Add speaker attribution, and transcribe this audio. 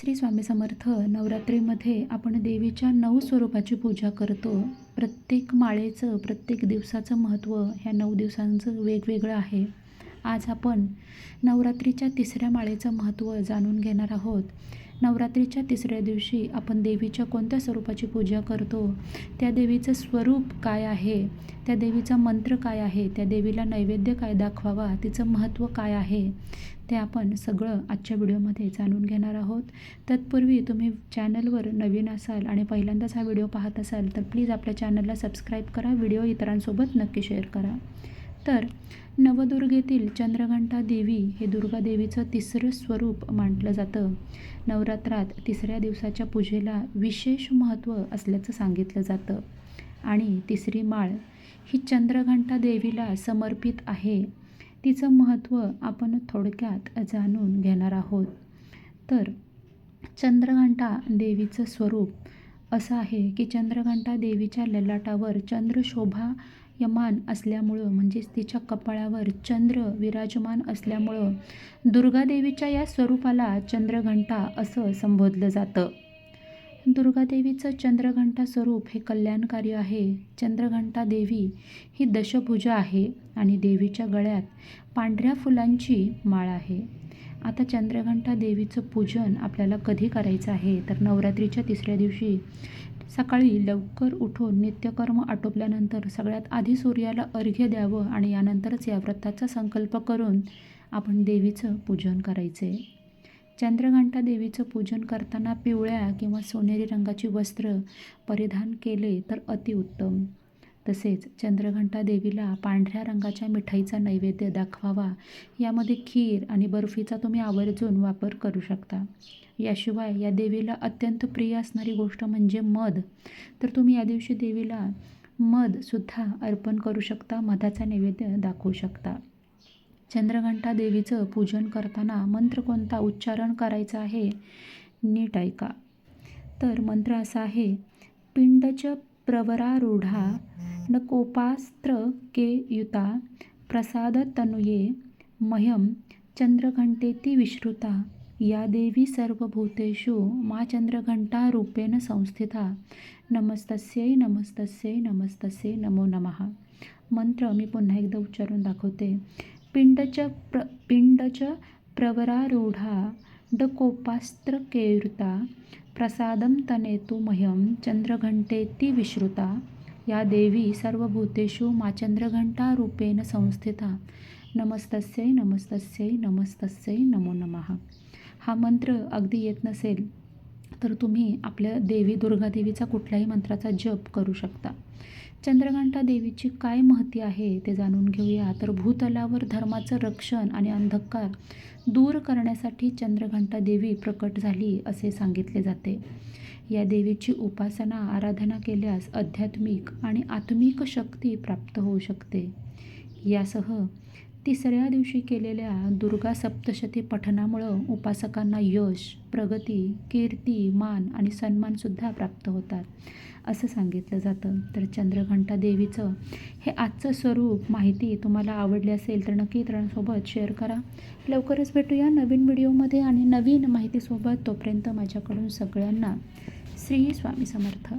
Speaker 1: श्री स्वामी समर्थ नवरात्रीमध्ये आपण देवीच्या नऊ स्वरूपाची पूजा करतो. प्रत्येक माळेचं प्रत्येक दिवसाचं महत्त्व ह्या नऊ दिवसांचं वेगवेगळं आहे. आज आपण नवरात्रीच्या तिसऱ्या माळेचं महत्त्व जाणून घेणार आहोत. नवरात्रीच्या तिसऱ्या दिवशी आपण देवीच्या कोणत्या स्वरूपाची पूजा करतो? त्या देवीचं स्वरूप काय आहे? त्या देवीचा मंत्र काय आहे? त्या देवीला नैवेद्य काय दाखवावा? तिचं महत्त्व काय आहे? ते आपण सगळं आजच्या व्हिडिओमध्ये जाणून घेणार आहोत. तत्पूर्वी तुम्ही चॅनलवर नवीन असाल आणि पहिल्यांदाच हा व्हिडिओ पाहत असाल तर प्लीज आपल्या चॅनलला सबस्क्राईब करा व्हिडिओ इतरांसोबत नक्की शेअर करा. तर नवदुर्गेतील चंद्रघंटा देवी हे दुर्गा देवीचं तिसरं स्वरूप मांडलं जातं. नवरात्रात तिसऱ्या दिवसाच्या पूजेला विशेष महत्त्व असल्याचं सांगितलं जातं. आणि तिसरी माळ ही चंद्रघंटा देवीला समर्पित आहे. तिचं महत्त्व आपण थोडक्यात जाणून घेणार आहोत. तर चंद्रघंटा देवीचं स्वरूप असं आहे की चंद्रघंटा देवीच्या ललाटावर चंद्रशोभा यमान असल्यामुळं म्हणजेच तिच्या कपाळावर चंद्र विराजमान असल्यामुळं दुर्गादेवीच्या या स्वरूपाला चंद्रघंटा असं संबोधलं जातं. दुर्गादेवीचं चंद्रघंटा स्वरूप हे कल्याणकारी आहे. चंद्रघंटा देवी ही दशभुजा आहे आणि देवीच्या गळ्यात पांढऱ्या फुलांची माळ आहे. आता चंद्रघंटा देवीचं पूजन आपल्याला कधी करायचं आहे? तर नवरात्रीच्या तिसऱ्या दिवशी सकाळी लवकर उठून नित्यकर्म आटोपल्यानंतर सगळ्यात आधी सूर्याला अर्घ्य द्यावं आणि यानंतरच या व्रताचा संकल्प करून आपण देवीचं पूजन करायचे. चंद्रघंटा देवीचं पूजन करताना पिवळ्या किंवा सोनेरी रंगाची वस्त्र परिधान केले तर अतिउत्तम. तसेच चंद्रघंटा देवीला पांढऱ्या रंगाच्या मिठाईचा नैवेद्य दाखवावा. यामध्ये खीर आणि बर्फीचा तुम्ही आवर्जून वापर करू शकता. याशिवाय या देवीला अत्यंत प्रिय असणारी गोष्ट म्हणजे मध. तर तुम्ही या दिवशी देवीला मधसुद्धा अर्पण करू शकता मधाचा नैवेद्य दाखवू शकता. चंद्रघंटा देवीचं पूजन करताना मंत्र कोणता उच्चारण करायचा आहे? नीट ऐका. तर मंत्र असा आहे पिंडच प्रवरारूढा न कोपास्त्र के युता प्रसाद मह्यम चंद्रघंटेती विश्रुता। या देवी सर्वभूतेषु मा चंद्रघंटा रूपेण संस्थिता। नमस्तस्यै नमस्तस्यै नमस्तस्यै नमो नमः। मंत्र मी पुन्हा एकदा उच्चारून दाखवते. पिंडच प्र पिंडच प्रवरारूढा डकोपास्त्र प्रसादं प्रसादम तनेतु मह्यम चंद्रघंटेती विश्रुता। या देवी सर्वभूतेषु मा रूपेण संस्थिता। नमस्तस्यै नमस्तस्यै नमस्तस्यै नमो नमः। हा मंत्र अगदी येत नसेल तर तुम्ही आपल्या देवी दुर्गादेवीचा कुठल्याही मंत्राचा जप करू शकता. चंद्रघंटा देवीची काय महती आहे ते जाणून घेऊया. तर भूतलावर धर्माचं रक्षण आणि अंधकार दूर करण्यासाठी चंद्रघंटा देवी प्रकट झाली असे सांगितले जाते. या देवीची उपासना आराधना केल्यास आध्यात्मिक आणि आत्मिक शक्ती प्राप्त होऊ शकते. यासह तिसऱ्या दिवशी केलेल्या दुर्गा सप्तशती पठणामुळं उपासकांना यश प्रगती कीर्ती मान आणि सन्मानसुद्धा प्राप्त होतात असं सांगितलं जातं. तर चंद्रघंटा देवीचं हे आजचं स्वरूप माहिती तुम्हाला आवडली असेल तर नक्की इतरांसोबत शेअर करा. लवकरच भेटूया नवीन व्हिडिओमध्ये आणि नवीन माहितीसोबत. तोपर्यंत माझ्याकडून सगळ्यांना श्री स्वामी समर्थ.